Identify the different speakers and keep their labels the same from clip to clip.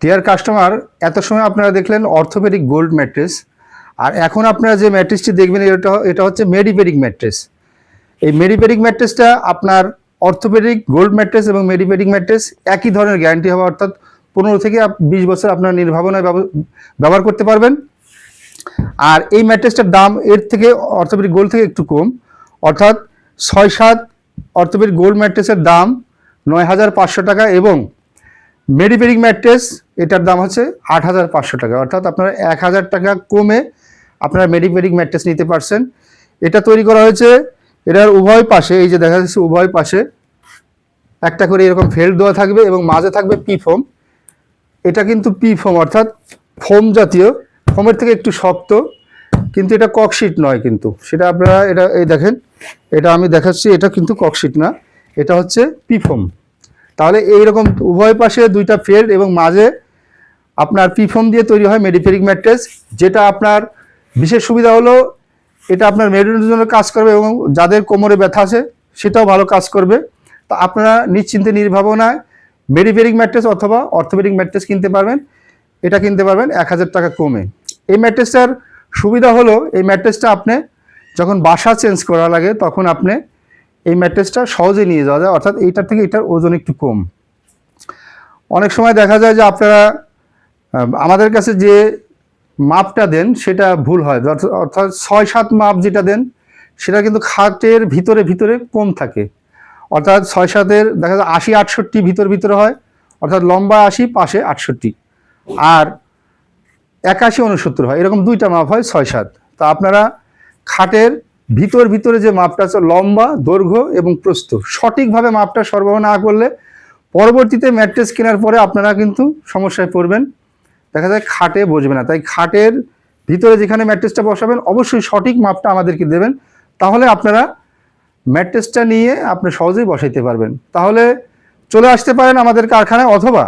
Speaker 1: Deer customer এত সময় আপনারা দেখলেন অর্থোপেডিক গোল্ড ম্যাট্রেস আর এখন আপনারা যে ম্যাট্রেসটি দেখবেন, এটা এটা হচ্ছে মেডিপেডিক ম্যাট্রেস এই মেডিপেডিক ম্যাট্রেসটা আপনার অর্থোপেডিক গোল্ড ম্যাট্রেস এবং মেডিপেডিক ম্যাট্রেস একই ধরনের গ্যারান্টি হবে, অর্থাৎ পনেরো থেকে বিশ বছর আপনার নির্ভাবনায় ব্যব- ব্যবহার করতে পারবেন। আর এই ম্যাট্রেসটার দাম এর থেকে অর্থোপেডিক গোল্ড থেকে একটু কম, অর্থাৎ ছয় সাত অর্থোপেডিক গোল্ড ম্যাট্রেসের দাম নয় হাজার পাঁচশো টাকা এবং মেডিপেডিক ম্যাট্রেস এটার দাম হচ্ছে আট হাজার পাঁচশো টাকা। অর্থাৎ আপনারা এক হাজার টাকা কমে আপনারা মেডিপেডিক ম্যাট্রেস নিতে পারছেন। এটা তৈরি করা হয়েছে, এটার উভয় পাশে, এই যে দেখা যাচ্ছে উভয় পাশে, একটা করে এরকম ফেল্ট দেওয়া থাকবে এবং মাঝে থাকবে পি ফোম এটা কিন্তু পি ফোম অর্থাৎ ফোম জাতীয় ফোমের থেকে একটু শক্ত, কিন্তু এটা ককশিট নয় কিন্তু। সেটা আপনারা, এটা, এই দেখেন, এটা আমি দেখাচ্ছি, এটা কিন্তু ককশিট না, এটা হচ্ছে পি ফোম তাহলে এইরকম উভয় পাশে দুইটা ফেল্ড এবং মাঝে আপনার পিফোম দিয়ে তৈরি হয় মেডিফেরিক ম্যাট্রেস, যেটা আপনার বিশেষ সুবিধা হলো এটা আপনার মেরুদণ্ডের জন্য কাজ করবে এবং যাদের কোমরে ব্যথা আছে সেটাও ভালো কাজ করবে। তা আপনারা নিশ্চিন্তে নির্ভাবনায় মেডিফেরিক ম্যাট্রেস অথবা অর্থোপেডিক ম্যাট্রেস কিনতে পারবেন, এটা কিনতে পারবেন এক হাজার টাকা কমে। এই ম্যাট্রেসটার সুবিধা হলো, এই ম্যাট্রেসটা আপনি যখন বাসা চেঞ্জ করা লাগে তখন আপনি এই ম্যাট্রেসটা সহজে নিয়ে যাওয়া যায়, অর্থাৎ এইটার থেকে এটার ওজন একটু কম। অনেক সময় দেখা যায় যে আপনারা আমাদের কাছে যে মাপটা দেন সেটা ভুল হয় অর্থাৎ- ছয় সাত মাপ যেটা দেন, সেটা কিন্তু খাটের ভিতরে ভিতরে কম থাকে। অর্থাৎ ছয় সাতের দেখা যায় আশি আটষট্টি ভিতর, ভিতরে হয়, অর্থাৎ লম্বা আশি, পাশে আটষট্টি। আর একাশি উনসত্তর হয়, এরকম দুইটা মাপ হয় ছয় সাত তা আপনারা খাটের ভিতর ভিতরে যে মাপটা আছে, লম্বা, দৈর্ঘ্য এবং প্রস্থ। সঠিকভাবে মাপটা সরবরাহ না করলে পরবর্তীতে ম্যাট্রেস কেনার পরে আপনারা কিন্তু সমস্যায় পড়বেন। দেখা যায় খাটে বসবে না। তাই খাটের ভিতরে যেখানে ম্যাট্রেসটা বসাবেন, অবশ্যই সঠিক মাপটা আমাদেরকে দেবেন। তাহলে আপনারা ম্যাট্রেসটা নিয়ে আপনি সহজেই বসাইতে পারবেন। তাহলে চলে আসতে পারেন আমাদের কারখানায় অথবা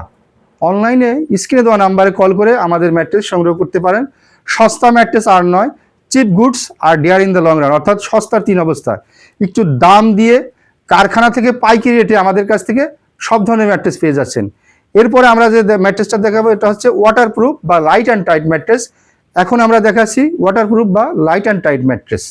Speaker 1: অনলাইনে স্ক্রিনে দেওয়া নাম্বারে কল করে আমাদের ম্যাট্রেস সংগ্রহ করতে পারেন। সস্তা ম্যাট্রেস আর নয় cheap goods are dear in the long run, অর্থাৎ সস্তার তিন অবস্থা। একটু দাম দিয়ে কারখানা থেকে পাইকারি রেটে আমাদের কাছ থেকে সব ধরনের ম্যাট্রেস পেয়ে যাচ্ছেন। এরপরে আমরা যে ম্যাট্রেসটা দেখাবো, এটা হচ্ছে ওয়াটার প্রুফ বা লাইট অ্যান্ড টাইট ম্যাট্রেস। এখন আমরা দেখাচ্ছি ওয়াটার প্রুফ বা লাইট অ্যান্ড টাইট ম্যাট্রেস।